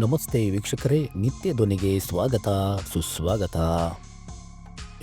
ನಮಸ್ತೆ ವೀಕ್ಷಕರೇ, ನಿತ್ಯ ಧ್ವನಿಗೆ ಸ್ವಾಗತ, ಸುಸ್ವಾಗತ.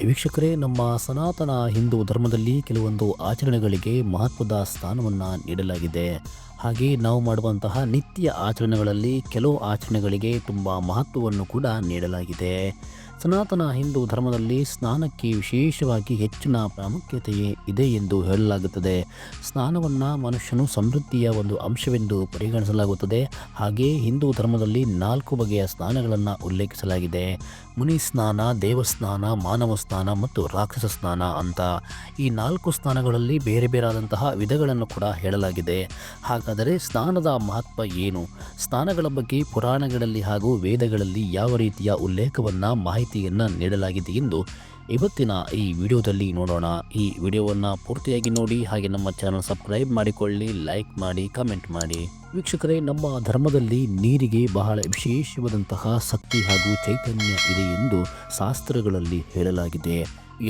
ವೀಕ್ಷಕರೇ, ನಮ್ಮ ಸನಾತನ ಹಿಂದೂ ಧರ್ಮದಲ್ಲಿ ಕೆಲವೊಂದು ಆಚರಣೆಗಳಿಗೆ ಮಹತ್ವದ ಸ್ಥಾನವನ್ನು ನೀಡಲಾಗಿದೆ. ಹಾಗೆ ನಾವು ಮಾಡುವಂತಹ ನಿತ್ಯ ಆಚರಣೆಗಳಲ್ಲಿ ಕೆಲವು ಆಚರಣೆಗಳಿಗೆ ತುಂಬ ಮಹತ್ವವನ್ನು ಕೂಡ ನೀಡಲಾಗಿದೆ. ಸನಾತನ ಹಿಂದೂ ಧರ್ಮದಲ್ಲಿ ಸ್ನಾನಕ್ಕೆ ವಿಶೇಷವಾಗಿ ಹೆಚ್ಚಿನ ಪ್ರಾಮುಖ್ಯತೆ ಇದೆ ಎಂದು ಹೇಳಲಾಗುತ್ತದೆ. ಸ್ನಾನವನ್ನು ಮನುಷ್ಯನು ಸಮೃದ್ಧಿಯ ಒಂದು ಅಂಶವೆಂದು ಪರಿಗಣಿಸಲಾಗುತ್ತದೆ. ಹಾಗೆ ಹಿಂದೂ ಧರ್ಮದಲ್ಲಿ ನಾಲ್ಕು ಬಗೆಯ ಸ್ನಾನಗಳನ್ನು ಉಲ್ಲೇಖಿಸಲಾಗಿದೆ. ಮುನಿ ಸ್ನಾನ ದೇವಸ್ನಾನ ಮಾನವ ಸ್ನಾನ ಮತ್ತು ರಾಕ್ಷಸ ಸ್ನಾನ ಅಂತ. ಈ ನಾಲ್ಕು ಸ್ನಾನಗಳಲ್ಲಿ ಬೇರೆ ಬೇರಾದಂತಹ ವಿಧಗಳನ್ನು ಕೂಡ ಹೇಳಲಾಗಿದೆ. ಹಾಗಾದರೆ ಸ್ನಾನದ ಮಹತ್ವ ಏನು? ಸ್ನಾನಗಳ ಬಗ್ಗೆ ಪುರಾಣಗಳಲ್ಲಿ ಹಾಗೂ ವೇದಗಳಲ್ಲಿ ಯಾವ ರೀತಿಯ ಉಲ್ಲೇಖವನ್ನು ಮಾಹಿತಿಯನ್ನು ನೀಡಲಾಗಿದೆ ಎಂದು ಇವತ್ತಿನ ಈ ವಿಡಿಯೋದಲ್ಲಿ ನೋಡೋಣ. ಈ ವಿಡಿಯೋವನ್ನು ಪೂರ್ತಿಯಾಗಿ ನೋಡಿ, ಹಾಗೆ ನಮ್ಮ ಚಾನಲ್ ಸಬ್ಸ್ಕ್ರೈಬ್ ಮಾಡಿಕೊಳ್ಳಿ, ಲೈಕ್ ಮಾಡಿ, ಕಮೆಂಟ್ ಮಾಡಿ. ವೀಕ್ಷಕರೇ, ನಮ್ಮ ಧರ್ಮದಲ್ಲಿ ನೀರಿಗೆ ಬಹಳ ವಿಶೇಷವಾದಂತಹ ಶಕ್ತಿ ಹಾಗೂ ಚೈತನ್ಯ ಇದೆ ಎಂದು ಶಾಸ್ತ್ರಗಳಲ್ಲಿ ಹೇಳಲಾಗಿದೆ.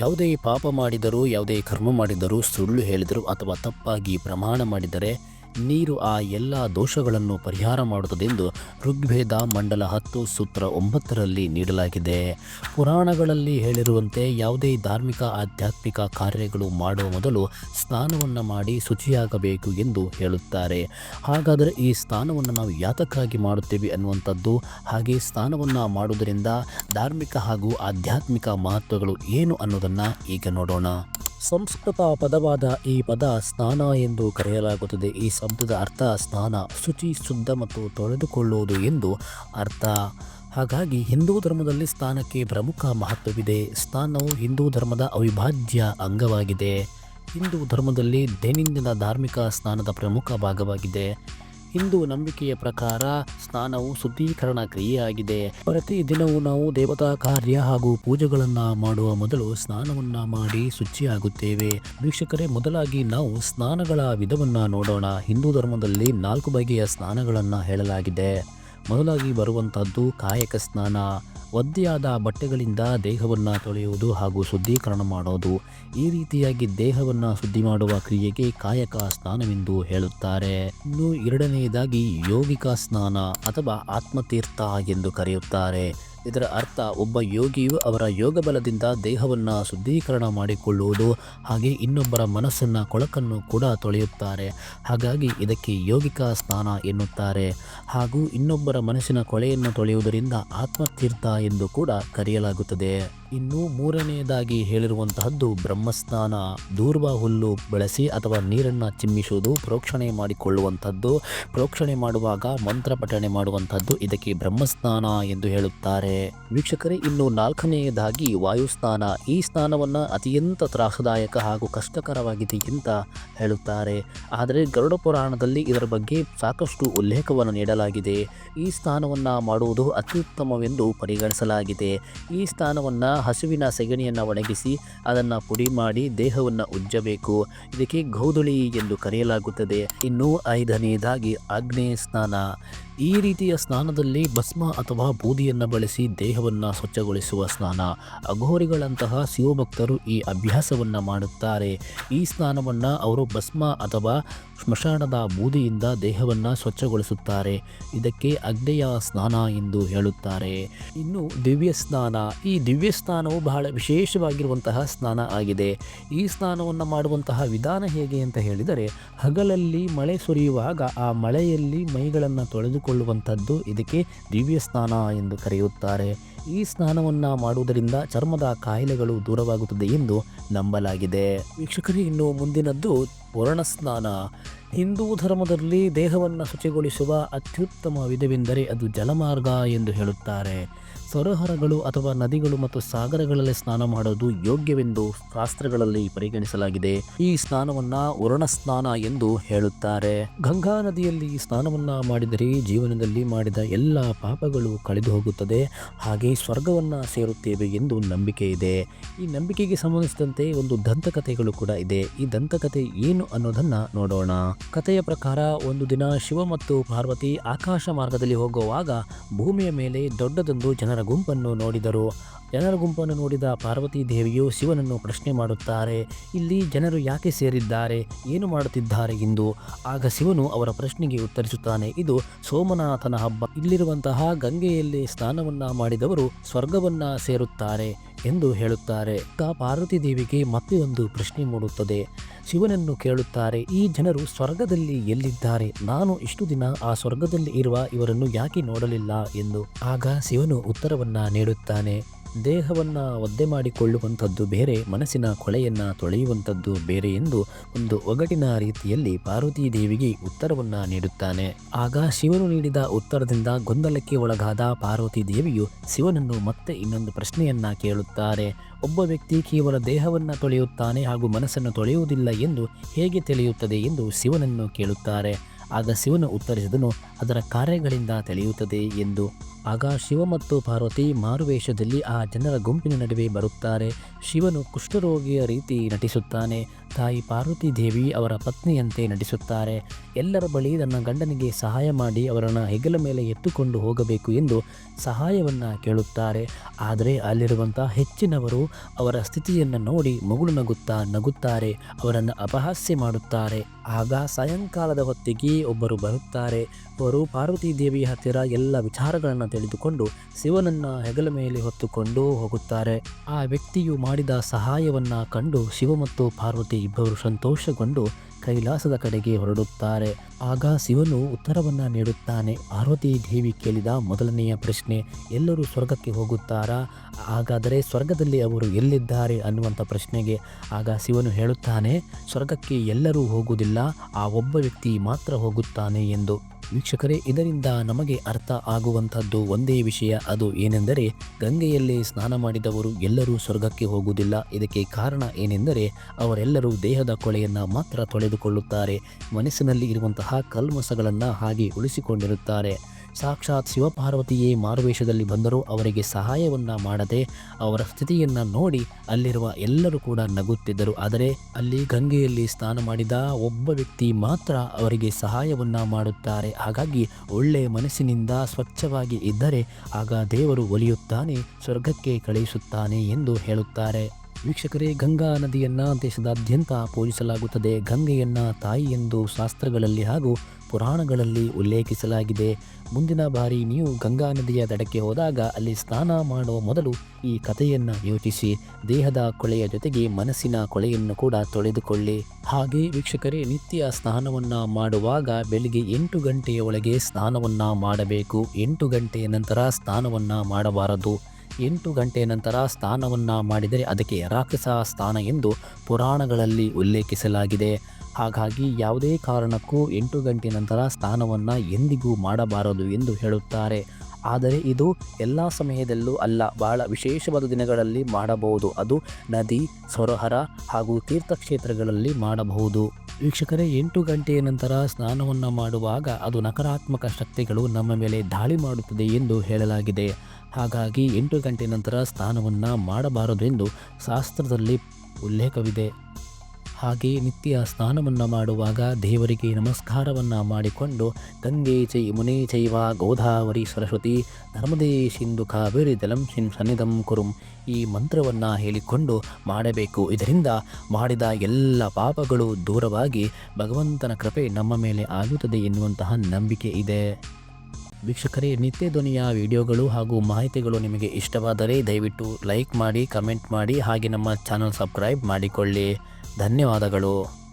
ಯಾವುದೇ ಪಾಪ ಮಾಡಿದರೂ, ಯಾವುದೇ ಕರ್ಮ ಮಾಡಿದರೂ ಸುಳ್ಳು ಹೇಳಿದರೂ ಅಥವಾ ತಪ್ಪಾಗಿ ಪ್ರಮಾಣ ಮಾಡಿದರೆ ನೀರು ಆ ಎಲ್ಲ ದೋಷಗಳನ್ನು ಪರಿಹಾರ ಮಾಡುತ್ತದೆಂದು ಋಗ್ವೇದ ಮಂಡಲ ಹತ್ತು ಸೂತ್ರ ಒಂಬತ್ತರಲ್ಲಿ ನೀಡಲಾಗಿದೆ. ಪುರಾಣಗಳಲ್ಲಿ ಹೇಳಿರುವಂತೆ ಯಾವುದೇ ಧಾರ್ಮಿಕ, ಆಧ್ಯಾತ್ಮಿಕ ಕಾರ್ಯಗಳು ಮಾಡುವ ಮೊದಲು ಸ್ನಾನವನ್ನು ಮಾಡಿ ಶುಚಿಯಾಗಬೇಕು ಎಂದು ಹೇಳುತ್ತಾರೆ. ಹಾಗಾದರೆ ಈ ಸ್ನಾನವನ್ನು ನಾವು ಯಾತಕ್ಕಾಗಿ ಮಾಡುತ್ತೇವೆ ಅನ್ನುವಂಥದ್ದು? ಹಾಗೆ ಸ್ನಾನವನ್ನು ಮಾಡುವುದರಿಂದ ಧಾರ್ಮಿಕ ಹಾಗೂ ಆಧ್ಯಾತ್ಮಿಕ ಮಹತ್ವಗಳು ಏನು ಅನ್ನೋದನ್ನು ಈಗ ನೋಡೋಣ. ಸಂಸ್ಕೃತ ಪದವಾದ ಈ ಪದ ಸ್ನಾನ ಎಂದು ಕರೆಯಲಾಗುತ್ತದೆ. ಈ ಶಬ್ದದ ಅರ್ಥ ಸ್ನಾನ, ಶುಚಿ, ಶುದ್ಧ ಮತ್ತು ತೊಳೆದುಕೊಳ್ಳುವುದು ಎಂದು ಅರ್ಥ. ಹಾಗಾಗಿ ಹಿಂದೂ ಧರ್ಮದಲ್ಲಿ ಸ್ನಾನಕ್ಕೆ ಪ್ರಮುಖ ಮಹತ್ವವಿದೆ. ಸ್ನಾನವು ಹಿಂದೂ ಧರ್ಮದ ಅವಿಭಾಜ್ಯ ಅಂಗವಾಗಿದೆ. ಹಿಂದೂ ಧರ್ಮದಲ್ಲಿ ದೈನಂದಿನ ಧಾರ್ಮಿಕ ಸ್ನಾನದ ಪ್ರಮುಖ ಭಾಗವಾಗಿದೆ. ಹಿಂದೂ ನಂಬಿಕೆಯ ಪ್ರಕಾರ ಸ್ನಾನವು ಶುದ್ಧೀಕರಣ ಕ್ರಿಯೆಯಾಗಿದೆ. ಪ್ರತಿ ದಿನವೂ ನಾವು ದೇವತಾ ಕಾರ್ಯ ಹಾಗೂ ಪೂಜೆಗಳನ್ನು ಮಾಡುವ ಮೊದಲು ಸ್ನಾನವನ್ನ ಮಾಡಿ ಶುಚಿಯಾಗುತ್ತೇವೆ. ವೀಕ್ಷಕರೇ, ಮೊದಲಾಗಿ ನಾವು ಸ್ನಾನಗಳ ವಿಧವನ್ನ ನೋಡೋಣ. ಹಿಂದೂ ಧರ್ಮದಲ್ಲಿ ನಾಲ್ಕು ಬಗೆಯ ಸ್ನಾನಗಳನ್ನು ಹೇಳಲಾಗಿದೆ. ಮೊದಲಾಗಿ ಬರುವಂಥದ್ದು ಕಾಯಕ ಸ್ನಾನ, ಒದ್ದೆಯಾದ ಬಟ್ಟೆಗಳಿಂದ ದೇಹವನ್ನು ತೊಳೆಯುವುದು ಹಾಗೂ ಶುದ್ಧೀಕರಣ ಮಾಡೋದು. ಈ ರೀತಿಯಾಗಿ ದೇಹವನ್ನು ಶುದ್ಧಿ ಮಾಡುವ ಕ್ರಿಯೆಗೆ ಕಾಯಕ ಸ್ನಾನವೆಂದು ಹೇಳುತ್ತಾರೆ. ಇನ್ನು ಎರಡನೆಯದಾಗಿ ಯೋಗಿಕ ಸ್ನಾನ ಅಥವಾ ಆತ್ಮತೀರ್ಥ ಎಂದು ಕರೆಯುತ್ತಾರೆ. ಇದರ ಅರ್ಥ ಒಬ್ಬ ಯೋಗಿಯು ಅವರ ಯೋಗ ಬಲದಿಂದ ದೇಹವನ್ನು ಶುದ್ಧೀಕರಣ ಮಾಡಿಕೊಳ್ಳುವುದು, ಹಾಗೆ ಇನ್ನೊಬ್ಬರ ಮನಸ್ಸನ್ನು ಕೊಳಕನ್ನು ಕೂಡ ತೊಳೆಯುತ್ತಾರೆ. ಹಾಗಾಗಿ ಇದಕ್ಕೆ ಯೋಗಿಕ ಸ್ನಾನ ಎನ್ನುತ್ತಾರೆ. ಹಾಗೂ ಇನ್ನೊಬ್ಬರ ಮನಸ್ಸಿನ ಕೊಳೆಯನ್ನು ತೊಳೆಯುವುದರಿಂದ ಆತ್ಮತೀರ್ಥ ಎಂದು ಕೂಡ ಕರೆಯಲಾಗುತ್ತದೆ. ಇನ್ನು ಮೂರನೆಯದಾಗಿ ಹೇಳಿರುವಂತಹದ್ದು ಬ್ರಹ್ಮಸ್ನಾನ. ದೂರ್ವ ಹುಲ್ಲು ಬಳಸಿ ಅಥವಾ ನೀರನ್ನು ಚಿಮ್ಮಿಸುವುದು, ಪ್ರೋಕ್ಷಣೆ ಮಾಡಿಕೊಳ್ಳುವಂಥದ್ದು ಪ್ರೋಕ್ಷಣೆ ಮಾಡುವಾಗ ಮಂತ್ರ ಪಠಣೆ ಮಾಡುವಂಥದ್ದು ಇದಕ್ಕೆ ಬ್ರಹ್ಮಸ್ನಾನ ಎಂದು ಹೇಳುತ್ತಾರೆ. ವೀಕ್ಷಕರೇ, ಇನ್ನು ನಾಲ್ಕನೆಯದಾಗಿ ವಾಯುಸ್ನಾನ. ಈ ಸ್ನಾನವನ್ನು ಅತ್ಯಂತ ತ್ರಾಸದಾಯಕ ಹಾಗೂ ಕಷ್ಟಕರವಾಗಿದೆ ಅಂತ ಹೇಳುತ್ತಾರೆ. ಆದರೆ ಗರುಡ ಪುರಾಣದಲ್ಲಿ ಇದರ ಬಗ್ಗೆ ಸಾಕಷ್ಟು ಉಲ್ಲೇಖವನ್ನು ನೀಡಲಾಗಿದೆ. ಈ ಸ್ನಾನವನ್ನು ಮಾಡುವುದು ಅತ್ಯುತ್ತಮವೆಂದು ಪರಿಗಣಿಸಲಾಗಿದೆ. ಈ ಸ್ನಾನವನ್ನು ಹಸುವಿನ ಸೆಗಣಿಯನ್ನು ಒಣಗಿಸಿ ಅದನ್ನು ಪುಡಿ ಮಾಡಿ ದೇಹವನ್ನು ಉಜ್ಜಬೇಕು. ಇದಕ್ಕೆ ಗೌದುಳಿ ಎಂದು ಕರೆಯಲಾಗುತ್ತದೆ. ಇನ್ನು ಐದನೆಯದಾಗಿ ಆಗ್ನೇಯ ಸ್ನಾನ. ಈ ರೀತಿಯ ಸ್ನಾನದಲ್ಲಿ ಭಸ್ಮ ಅಥವಾ ಬೂದಿಯನ್ನು ಬಳಸಿ ದೇಹವನ್ನು ಸ್ವಚ್ಛಗೊಳಿಸುವ ಸ್ನಾನ. ಅಘೋರಿಗಳಂತಹ ಶಿವಭಕ್ತರು ಈ ಅಭ್ಯಾಸವನ್ನು ಮಾಡುತ್ತಾರೆ. ಈ ಸ್ನಾನವನ್ನು ಅವರು ಭಸ್ಮ ಅಥವಾ ಸ್ಮಶಾನದ ಬೂದಿಯಿಂದ ದೇಹವನ್ನು ಸ್ವಚ್ಛಗೊಳಿಸುತ್ತಾರೆ. ಇದಕ್ಕೆ ಅಗ್ನೆಯ ಸ್ನಾನ ಎಂದು ಹೇಳುತ್ತಾರೆ. ಇನ್ನು ದಿವ್ಯ ಸ್ನಾನ. ಈ ದಿವ್ಯ ಸ್ನಾನವು ಬಹಳ ವಿಶೇಷವಾಗಿರುವಂತಹ ಸ್ನಾನ ಆಗಿದೆ. ಈ ಸ್ನಾನವನ್ನು ಮಾಡುವಂತಹ ವಿಧಾನ ಹೇಗೆ ಅಂತ ಹೇಳಿದರೆ, ಹಗಲಲ್ಲಿ ಮಳೆ ಸುರಿಯುವಾಗ ಆ ಮಳೆಯಲ್ಲಿ ಮೈಗಳನ್ನು ತೊಳೆದುಕೊಳ್ಳುವಂಥದ್ದು ಇದಕ್ಕೆ ದಿವ್ಯ ಸ್ನಾನ ಎಂದು ಕರೆಯುತ್ತಾರೆ. ಈ ಸ್ನಾನವನ್ನು ಮಾಡುವುದರಿಂದ ಚರ್ಮದ ಕಾಯಿಲೆಗಳು ದೂರವಾಗುತ್ತದೆ ಎಂದು ನಂಬಲಾಗಿದೆ. ವೀಕ್ಷಕರೇ, ಇನ್ನು ಮುಂದಿನದ್ದು ಪೂರ್ಣ ಸ್ನಾನ. ಹಿಂದೂ ಧರ್ಮದಲ್ಲಿ ದೇಹವನ್ನು ಶುಚಿಗೊಳಿಸುವ ಅತ್ಯುತ್ತಮ ವಿಧವೆಂದರೆ ಅದು ಜಲಮಾರ್ಗ ಎಂದು ಹೇಳುತ್ತಾರೆ. ಸರೋವರಗಳು ಅಥವಾ ನದಿಗಳು ಮತ್ತು ಸಾಗರಗಳಲ್ಲಿ ಸ್ನಾನ ಮಾಡೋದು ಯೋಗ್ಯವೆಂದು ಶಾಸ್ತ್ರಗಳಲ್ಲಿ ಪರಿಗಣಿಸಲಾಗಿದೆ. ಈ ಸ್ನಾನವನ್ನ ವರುಣ ಸ್ನಾನ ಎಂದು ಹೇಳುತ್ತಾರೆ. ಗಂಗಾ ನದಿಯಲ್ಲಿ ಸ್ನಾನವನ್ನ ಮಾಡಿದರೆ ಜೀವನದಲ್ಲಿ ಮಾಡಿದ ಎಲ್ಲ ಪಾಪಗಳು ಕಳೆದು ಹೋಗುತ್ತದೆ. ಹಾಗೆ ಸ್ವರ್ಗವನ್ನ ಸೇರುತ್ತೇವೆ ಎಂದು ನಂಬಿಕೆ ಇದೆ. ಈ ನಂಬಿಕೆಗೆ ಸಂಬಂಧಿಸಿದಂತೆ ಒಂದು ದಂತಕಥೆಗಳು ಕೂಡ ಇದೆ. ಈ ದಂತಕಥೆ ಏನು ಅನ್ನೋದನ್ನ ನೋಡೋಣ. ಕಥೆಯ ಪ್ರಕಾರ ಒಂದು ದಿನ ಶಿವ ಮತ್ತು ಪಾರ್ವತಿ ಆಕಾಶ ಮಾರ್ಗದಲ್ಲಿ ಹೋಗುವಾಗ ಭೂಮಿಯ ಮೇಲೆ ದೊಡ್ಡದೊಂದು ಜನರ ಜನರ ಗುಂಪನ್ನು ನೋಡಿದರು. ಜನರ ಗುಂಪನ್ನು ನೋಡಿದ ಪಾರ್ವತಿ ದೇವಿಯು ಶಿವನನ್ನು ಪ್ರಶ್ನೆ ಮಾಡುತ್ತಾರೆ, ಇಲ್ಲಿ ಜನರು ಯಾಕೆ ಸೇರಿದ್ದಾರೆ, ಏನು ಮಾಡುತ್ತಿದ್ದಾರೆ ಎಂದು. ಆಗ ಶಿವನು ಅವರ ಪ್ರಶ್ನೆಗೆ ಉತ್ತರಿಸುತ್ತಾನೆ, ಇದು ಸೋಮನಾಥನ ಹಬ್ಬ. ಇಲ್ಲಿರುವಂತಹ ಗಂಗೆಯಲ್ಲಿ ಸ್ನಾನವನ್ನ ಮಾಡಿದವರು ಸ್ವರ್ಗವನ್ನ ಸೇರುತ್ತಾರೆ ಎಂದು ಹೇಳುತ್ತಾರೆ. ಪಾರ್ವತಿ ದೇವಿಗೆ ಮತ್ತೆ ಒಂದು ಪ್ರಶ್ನೆ ಮೂಡುತ್ತದೆ. ಶಿವನನ್ನು ಕೇಳುತ್ತಾರೆ, ಈ ಜನರು ಸ್ವರ್ಗದಲ್ಲಿ ಎಲ್ಲಿದ್ದಾರೆ? ನಾನು ಇಷ್ಟು ದಿನ ಆ ಸ್ವರ್ಗದಲ್ಲಿ ಇರುವ ಇವರನ್ನು ಯಾಕೆ ನೋಡಲಿಲ್ಲ? ಎಂದು ಆಗ ಶಿವನು ಉತ್ತರವನ್ನ ನೀಡುತ್ತಾನೆ. ದೇಹವನ್ನ ಒದ್ದೆ ಮಾಡಿಕೊಳ್ಳುವಂಥದ್ದು ಬೇರೆ, ಮನಸ್ಸಿನ ಕೊಳೆಯನ್ನು ತೊಳೆಯುವಂಥದ್ದು ಬೇರೆ ಎಂದು ಒಂದು ಒಗಟಿನ ರೀತಿಯಲ್ಲಿ ಪಾರ್ವತೀ ದೇವಿಗೆ ಉತ್ತರವನ್ನು ನೀಡುತ್ತಾನೆ. ಆಗ ಶಿವನು ನೀಡಿದ ಉತ್ತರದಿಂದ ಗೊಂದಲಕ್ಕೆ ಒಳಗಾದ ಪಾರ್ವತಿ ದೇವಿಯು ಶಿವನನ್ನು ಮತ್ತೆ ಇನ್ನೊಂದು ಪ್ರಶ್ನೆಯನ್ನ ಕೇಳುತ್ತಾರೆ. ಒಬ್ಬ ವ್ಯಕ್ತಿ ಕೇವಲ ದೇಹವನ್ನು ತೊಳೆಯುತ್ತಾನೆ ಹಾಗೂ ಮನಸ್ಸನ್ನು ತೊಳೆಯುವುದಿಲ್ಲ ಎಂದು ಹೇಗೆ ತಿಳಿಯುತ್ತದೆ ಎಂದು ಶಿವನನ್ನು ಕೇಳುತ್ತಾರೆ. ಆಗ ಶಿವನು ಉತ್ತರಿಸಿದನು, ಅದರ ಕಾರ್ಯಗಳಿಂದ ತಿಳಿಯುತ್ತದೆ ಎಂದು. ಆಗ ಶಿವ ಮತ್ತು ಪಾರ್ವತಿ ಮಾರುವೇಷದಲ್ಲಿ ಆ ಜನರ ಗುಂಪಿನ ನಡುವೆ ಬರುತ್ತಾರೆ. ಶಿವನು ಕುಷ್ಠರೋಗಿಯ ರೀತಿ ನಟಿಸುತ್ತಾನೆ. ತಾಯಿ ಪಾರ್ವತಿ ದೇವಿ ಅವರ ಪತ್ನಿಯಂತೆ ನಟಿಸುತ್ತಾರೆ. ಎಲ್ಲರ ಬಳಿ ತನ್ನ ಗಂಡನಿಗೆ ಸಹಾಯ ಮಾಡಿ ಅವರನ್ನು ಹೆಗಲ ಮೇಲೆ ಎತ್ತುಕೊಂಡು ಹೋಗಬೇಕು ಎಂದು ಸಹಾಯವನ್ನು ಕೇಳುತ್ತಾರೆ. ಆದರೆ ಅಲ್ಲಿರುವಂಥ ಹೆಚ್ಚಿನವರು ಅವರ ಸ್ಥಿತಿಯನ್ನು ನೋಡಿ ಮಗುಳು ನಗುತ್ತಾ ನಗುತ್ತಾರೆ, ಅವರನ್ನು ಅಪಹಾಸ್ಯ ಮಾಡುತ್ತಾರೆ. ಆಗ ಸಾಯಂಕಾಲದ ಹೊತ್ತಿಗೆ ಒಬ್ಬರು ಬರುತ್ತಾರೆ. ಅವರು ಪಾರ್ವತಿ ದೇವಿಯ ಹತ್ತಿರ ಎಲ್ಲ ವಿಚಾರಗಳನ್ನು ತಿಳಿದುಕೊಂಡು ಶಿವನನ್ನ ಹೆಗಲ ಮೇಲೆ ಹೊತ್ತುಕೊಂಡು ಹೋಗುತ್ತಾರೆ. ಆ ವ್ಯಕ್ತಿಯು ಮಾಡಿದ ಸಹಾಯವನ್ನು ಕಂಡು ಶಿವ ಮತ್ತು ಪಾರ್ವತಿ ಇಬ್ಬರು ಸಂತೋಷಗೊಂಡು ಕೈಲಾಸದ ಕಡೆಗೆ ಹೊರಡುತ್ತಾರೆ. ಆಗ ಶಿವನು ಉತ್ತರವನ್ನ ನೀಡುತ್ತಾನೆ. ಪಾರ್ವತಿ ದೇವಿ ಕೇಳಿದ ಮೊದಲನೆಯ ಪ್ರಶ್ನೆ, ಎಲ್ಲರೂ ಸ್ವರ್ಗಕ್ಕೆ ಹೋಗುತ್ತಾರಾ? ಹಾಗಾದರೆ ಸ್ವರ್ಗದಲ್ಲಿ ಅವರು ಎಲ್ಲಿದ್ದಾರೆ ಅನ್ನುವಂಥ ಪ್ರಶ್ನೆಗೆ ಆಗ ಶಿವನು ಹೇಳುತ್ತಾನೆ, ಸ್ವರ್ಗಕ್ಕೆ ಎಲ್ಲರೂ ಹೋಗುವುದಿಲ್ಲ, ಆ ಒಬ್ಬ ವ್ಯಕ್ತಿ ಮಾತ್ರ ಹೋಗುತ್ತಾನೆ ಎಂದು. ವೀಕ್ಷಕರೇ, ಇದರಿಂದ ನಮಗೆ ಅರ್ಥ ಆಗುವಂಥದ್ದು ಒಂದೇ ವಿಷಯ, ಅದು ಏನೆಂದರೆ ಗಂಗೆಯಲ್ಲಿ ಸ್ನಾನ ಮಾಡಿದವರು ಎಲ್ಲರೂ ಸ್ವರ್ಗಕ್ಕೆ ಹೋಗುವುದಿಲ್ಲ. ಇದಕ್ಕೆ ಕಾರಣ ಏನೆಂದರೆ ಅವರೆಲ್ಲರೂ ದೇಹದ ಕೊಳೆಯನ್ನು ಮಾತ್ರ ತೊಳೆದುಕೊಳ್ಳುತ್ತಾರೆ. ಮನಸ್ಸಿನಲ್ಲಿ ಇರುವಂತಹ ಕಲ್ಮಸಗಳನ್ನು ಹಾಗೆ ಉಳಿಸಿಕೊಂಡಿರುತ್ತಾರೆ. ಸಾಕ್ಷಾತ್ ಶಿವಪಾರ್ವತಿಯೇ ಮಾರುವೇಷದಲ್ಲಿ ಬಂದರೂ ಅವರಿಗೆ ಸಹಾಯವನ್ನು ಮಾಡದೆ ಅವರ ಸ್ಥಿತಿಯನ್ನು ನೋಡಿ ಅಲ್ಲಿರುವ ಎಲ್ಲರೂ ಕೂಡ ನಗುತ್ತಿದ್ದರು. ಆದರೆ ಅಲ್ಲಿ ಗಂಗೆಯಲ್ಲಿ ಸ್ನಾನ ಮಾಡಿದ ಒಬ್ಬ ವ್ಯಕ್ತಿ ಮಾತ್ರ ಅವರಿಗೆ ಸಹಾಯವನ್ನು ಮಾಡುತ್ತಾರೆ. ಹಾಗಾಗಿ ಒಳ್ಳೆಯ ಮನಸ್ಸಿನಿಂದ ಸ್ವಚ್ಛವಾಗಿ ಇದ್ದರೆ ಆಗ ದೇವರು ಒಲಿಯುತ್ತಾನೆ, ಸ್ವರ್ಗಕ್ಕೆ ಕಳುಹಿಸುತ್ತಾನೆ ಎಂದು ಹೇಳುತ್ತಾರೆ. ವೀಕ್ಷಕರೇ, ಗಂಗಾ ನದಿಯನ್ನು ದೇಶದಾದ್ಯಂತ ಪೂಜಿಸಲಾಗುತ್ತದೆ. ಗಂಗೆಯನ್ನು ತಾಯಿ ಎಂದು ಶಾಸ್ತ್ರಗಳಲ್ಲಿ ಹಾಗೂ ಪುರಾಣಗಳಲ್ಲಿ ಉಲ್ಲೇಖಿಸಲಾಗಿದೆ. ಮುಂದಿನ ಬಾರಿ ನೀವು ಗಂಗಾ ನದಿಯ ದಡಕ್ಕೆ ಹೋದಾಗ ಅಲ್ಲಿ ಸ್ನಾನ ಮಾಡುವ ಮೊದಲು ಈ ಕಥೆಯನ್ನು ಯೋಚಿಸಿ. ದೇಹದ ಕೊಳೆಯ ಜೊತೆಗೆ ಮನಸ್ಸಿನ ಕೊಳೆಯನ್ನು ಕೂಡ ತೊಳೆದುಕೊಳ್ಳಿ. ಹಾಗೆ ವೀಕ್ಷಕರೇ, ನಿತ್ಯ ಸ್ನಾನವನ್ನು ಮಾಡುವಾಗ ಬೆಳಿಗ್ಗೆ ಎಂಟು ಗಂಟೆಯ ಒಳಗೆ ಸ್ನಾನವನ್ನು ಮಾಡಬೇಕು. ಎಂಟು ಗಂಟೆಯ ನಂತರ ಸ್ನಾನವನ್ನು ಮಾಡಬಾರದು. ಎಂಟು ಗಂಟೆ ನಂತರ ಸ್ನಾನವನ್ನು ಮಾಡಿದರೆ ಅದಕ್ಕೆ ರಾಕ್ಷಸ ಸ್ಥಾನ ಎಂದು ಪುರಾಣಗಳಲ್ಲಿ ಉಲ್ಲೇಖಿಸಲಾಗಿದೆ. ಹಾಗಾಗಿ ಯಾವುದೇ ಕಾರಣಕ್ಕೂ ಎಂಟು ಗಂಟೆ ನಂತರ ಸ್ನಾನವನ್ನು ಎಂದಿಗೂ ಮಾಡಬಾರದು ಎಂದು ಹೇಳುತ್ತಾರೆ. ಆದರೆ ಇದು ಎಲ್ಲ ಸಮಯದಲ್ಲೂ ಅಲ್ಲ, ಬಹಳ ವಿಶೇಷವಾದ ದಿನಗಳಲ್ಲಿ ಮಾಡಬಹುದು. ಅದು ನದಿ ಸರೋವರ ಹಾಗೂ ತೀರ್ಥಕ್ಷೇತ್ರಗಳಲ್ಲಿ ಮಾಡಬಹುದು. ವೀಕ್ಷಕರೇ, ಎಂಟು ಗಂಟೆಯ ನಂತರ ಸ್ನಾನವನ್ನು ಮಾಡುವಾಗ ಅದು ನಕಾರಾತ್ಮಕ ಶಕ್ತಿಗಳು ನಮ್ಮ ಮೇಲೆ ದಾಳಿ ಮಾಡುತ್ತದೆ ಎಂದು ಹೇಳಲಾಗಿದೆ. ಹಾಗಾಗಿ ಎಂಟು ಗಂಟೆ ನಂತರ ಸ್ನಾನವನ್ನು ಮಾಡಬಾರದು ಎಂದು ಶಾಸ್ತ್ರದಲ್ಲಿ ಉಲ್ಲೇಖವಿದೆ. ಹಾಗೆ ನಿತ್ಯ ಸ್ನಾನವನ್ನು ಮಾಡುವಾಗ ದೇವರಿಗೆ ನಮಸ್ಕಾರವನ್ನು ಮಾಡಿಕೊಂಡು ಗಂಗೆ ಚೈ ಮುನೇ ಚೈವ ಗೋದಾವರಿ ಸರಸ್ವತಿ ನರ್ಮದೇ ಸಿಂಧು ಕಾವೇರಿ ಜಲಂ ಸಿಂ ಸನ್ನಿಧಂ ಕುರುಂ ಈ ಮಂತ್ರವನ್ನು ಹೇಳಿಕೊಂಡು ಮಾಡಬೇಕು. ಇದರಿಂದ ಮಾಡಿದ ಎಲ್ಲ ಪಾಪಗಳು ದೂರವಾಗಿ ಭಗವಂತನ ಕೃಪೆ ನಮ್ಮ ಮೇಲೆ ಆಗುತ್ತದೆ ಎನ್ನುವಂತಹ ನಂಬಿಕೆ ಇದೆ. ವೀಕ್ಷಕರೇ, ನಿತ್ಯ ಧ್ವನಿಯ ವಿಡಿಯೋಗಳು ಹಾಗೂ ಮಾಹಿತಿಗಳು ನಿಮಗೆ ಇಷ್ಟವಾದರೆ ದಯವಿಟ್ಟು ಲೈಕ್ ಮಾಡಿ, ಕಮೆಂಟ್ ಮಾಡಿ, ಹಾಗೆ ನಮ್ಮ ಚಾನಲ್ ಸಬ್ಸ್ಕ್ರೈಬ್ ಮಾಡಿಕೊಳ್ಳಿ. ಧನ್ಯವಾದಗಳು.